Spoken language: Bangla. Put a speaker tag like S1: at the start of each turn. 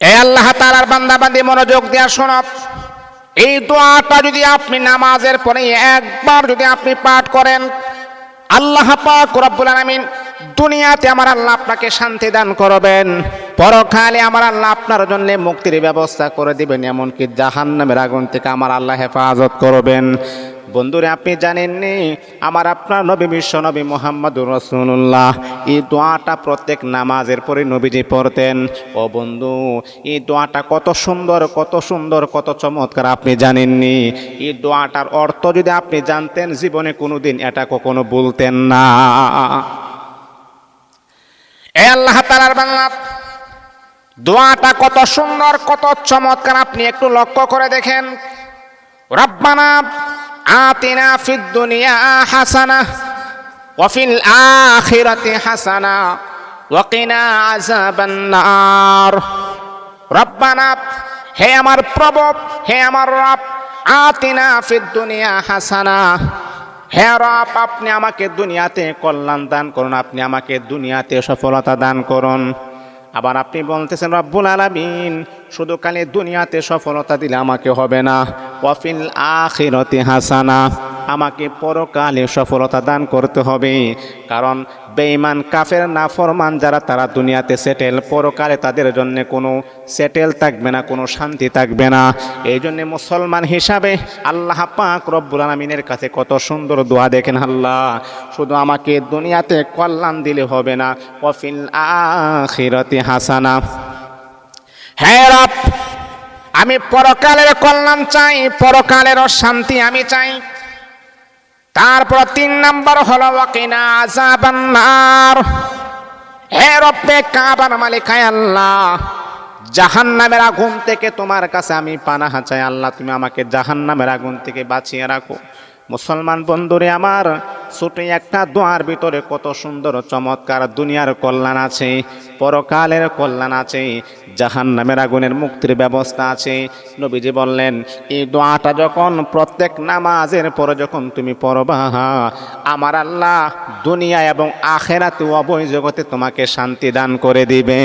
S1: এ আল্লাহ তালার বান্দাবান্দি মনোযোগ দেওয়া শোনব এই দোয়াটা যদি আপনি নামাজের পরে একবার যদি আপনি পাঠ করেন, আল্লাহ পাক রব্বুল আলামিন দুনিয়াতে আমার আল্লাহ আপনাকে শান্তি দান করবেন। পরকালে আমার আল্লাহ আপনার জন্য মুক্তির ব্যবস্থা করে দিবেন, এমনকি জাহান্নামের আগুন থেকে আমার আল্লাহ হেফাজত করবেন। বন্ধুরে, আপনি জানেননি আমার আপনার নবী বিশ্ব নবী মোহাম্মদুর রসুল্লাহ এই দোয়াটা প্রত্যেক নামাজের পরে নবীজি পড়তেন। ও বন্ধু, এই দোয়াটা কত সুন্দর কত সুন্দর, কত চমৎকার, আপনি জানেননি এই দোয়াটার অর্থ যদি আপনি জানতেন, জীবনে কোনোদিন এটা কখনো বলতেন না। এ আল্লাহ তালার বাংলা দোয়াটা কত সুন্দর, কত চমৎকার, আপনি একটু লক্ষ্য করে দেখেন। রব্বানা ফিদ দুনিয়া হাসানা ওয়াফিল আখিরাতি হাসানা ওয়াকিনা আযাবান নার রব্বানা হে আমার প্রভু, হে আমার রব আতিনা ফিদ দুনিয়া হাসানা হে রব, আপনি আমাকে দুনিয়াতে কল্যাণ দান করুন। আপনি আমাকে দুনিয়াতে সফলতা দান করুন। আবার আপনি বলতেছেন, রব্বুল আলামিন, শুধু খালি দুনিয়াতে সফলতা দিলে আমাকে হবে না। ওয়াফিল আখিরতি হাসানা। আমাকে পরকালে সফলতা দান করতে হবে। কারণ বেঈমান কাফের নাফরমান যারা, তারা দুনিয়াতে সেটেল পরকালে তাদের জন্য কোনো সেটেল থাকবে না, কোনো শান্তি থাকবে না। এই জন্যে মুসলমান হিসাবে আল্লাহ পাক রব্বুল আলমিনের কাছে কত সুন্দর দোয়া দেখেন আল্লাহ। শুধু আমাকে দুনিয়াতে কল্যাণ দিলে হবে না। ওয়াফিল আখিরতি হাসানা। হ্যাঁ আমি পরকালের কল্যাণ চাই পরকালের শান্তি আমি চাই। তারপর তিন নম্বর হল, ওয়াকিনা আযাবান্নার। হে রব্বে কাবার মালিক, হায় আল্লাহ, জাহান্নামের আগুন থেকে তোমার কাছে আমি পানাহা চাই। আল্লাহ, তুমি আমাকে জাহান্নামের আগুন থেকে বাঁচিয়ে রাখো। মুসলমান বন্ধুরে আমার, ছোট একটা দোয়ার ভিতরে কত সুন্দর চমৎকার দুনিয়ার কল্যাণ আছে, পরকালের কল্যাণ আছে জাহান নামের আগুনের মুক্তির ব্যবস্থা আছে। নবীজি বললেন, এই দোয়াটা যখন প্রত্যেক নামাজের পরে যখন তুমি পড়বা, আমার আল্লাহ দুনিয়া এবং আখেরাতে অবৈ জগতে তোমাকে শান্তি দান করে দিবে